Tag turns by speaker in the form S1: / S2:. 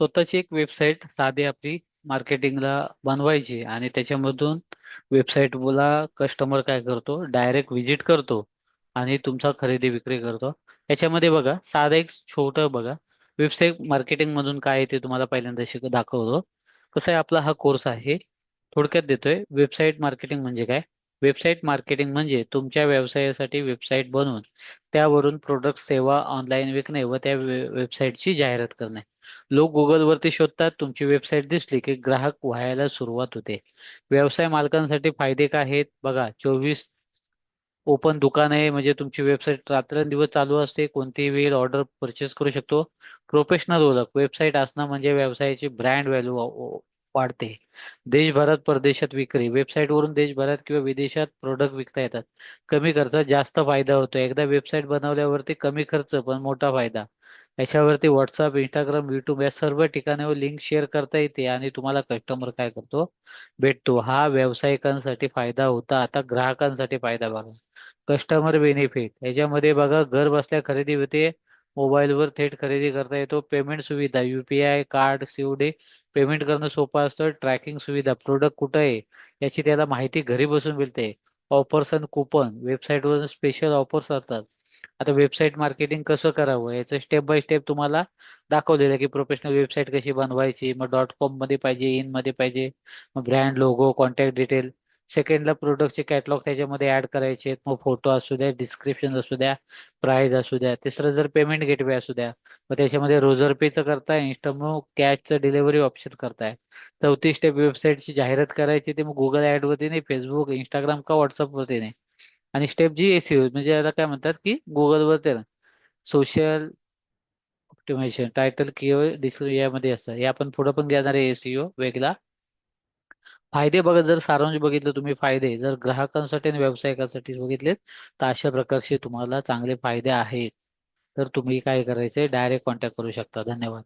S1: स्वतःची एक वेबसाईट साधी आपली मार्केटिंगला बनवायची आणि त्याच्यामधून वेबसाईटला कस्टमर काय करतो डायरेक्ट व्हिजिट करतो आणि तुमचा खरेदी विक्री करतो. याच्यामध्ये बघा साधं एक छोटं बघा वेबसाईट मार्केटिंग मधून काय आहे ते तुम्हाला पहिल्यांदा शिक दाखवतो. कसं आहे आपला हा कोर्स आहे थोडक्यात देतोय वेबसाईट मार्केटिंग म्हणजे काय? वेबसाईट मार्केटिंग म्हणजे तुमच्या व्यवसायासाठी वेबसाईट बनवून त्यावरून प्रोडक्ट सेवा ऑनलाईन विकणे व त्या वेबसाईटची जाहिरात करणे. लोक गुगलवरती शोधतात तुमची वेबसाईट दिसली की ग्राहक व्हायला सुरुवात होते. व्यवसाय मालकांसाठी फायदे काय आहेत? बघा चोवीस ओपन दुकान आहे म्हणजे तुमची वेबसाईट रात्रंदिवस चालू असते कोणतीही वेळ ऑर्डर परचेस करू शकतो. प्रोफेशनल ओळख वेबसाईट असणं म्हणजे व्यवसायाची ब्रँड व्हॅल्यू वाढते. देशभरात परदेशात विक्री वेबसाईटवरून देशभरात किंवा विदेशात प्रोडक्ट विकता येतात. कमी खर्चात जास्त फायदा होतो. एकदा वेबसाईट बनवल्यावरती कमी खर्च पण मोठा फायदा. याच्यावरती व्हॉट्सअप इंस्टाग्राम युट्यूब या सर्व ठिकाणावर लिंक शेअर करता येते आणि तुम्हाला कस्टमर काय करतो? भेटतो. हा व्यावसायिकांसाठी फायदा होता. आता ग्राहकांसाठी फायदा बघा. कस्टमर बेनिफिट याच्यामध्ये बघा घर बसल्या खरेदी होते. मोबाईलवर थेट खरेदी करता येतो. पेमेंट सुविधा युपीआय कार्ड सीओडी पेमेंट करणं सोपं असतं. ट्रॅकिंग सुविधा प्रोडक्ट कुठं आहे याची त्याला माहिती घरी बसून मिळते. ऑफर्स आणि कुपन वेबसाईटवर स्पेशल ऑफर्स असतात. आता वेबसाईट मार्केटिंग कसं करावं याचं स्टेप बाय स्टेप तुम्हाला दाखवलेलं आहे की प्रोफेशनल वेबसाईट कशी बनवायची मग डॉट कॉममध्ये पाहिजे इनमध्ये पाहिजे मग ब्रँड लोगो कॉन्टॅक्ट डिटेल सेकंडला प्रोडक्टचे कॅटलॉग त्याच्यामध्ये ऍड करायचे. मग फोटो असू द्या डिस्क्रिप्शन असू द्या प्राइस असू द्या. तिसरं जर पेमेंट गेटवे असू द्या मग त्याच्यामध्ये रोजर पेचं करताय इंस्टामो कॅशचं डिलिव्हरी ऑप्शन करताय. चौथी स्टेप वेबसाईटची जाहिरात करायची ते मग गुगल ऍड वरती नाही फेसबुक इंस्टाग्राम का व्हॉट्सअप वरती नाही. आणि स्टेप जी एसी म्हणजे याला काय म्हणतात की गुगलवरती ना सोशल ऑप्टिमायझेशन टायटल किंवा यामध्ये असतं हे आपण पुढं पण घेणार आहे एसीओ वेगळा. फायदे बघत जर सारांश बघितलं तुम्ही फायदे जर ग्राहकांसाठी आणि व्यावसायिकासाठी बघितले तर अशा प्रकारचे तुम्हाला चांगले फायदे आहेत. तर तुम्ही काय करायचे डायरेक्ट कॉन्टॅक्ट करू शकता. धन्यवाद.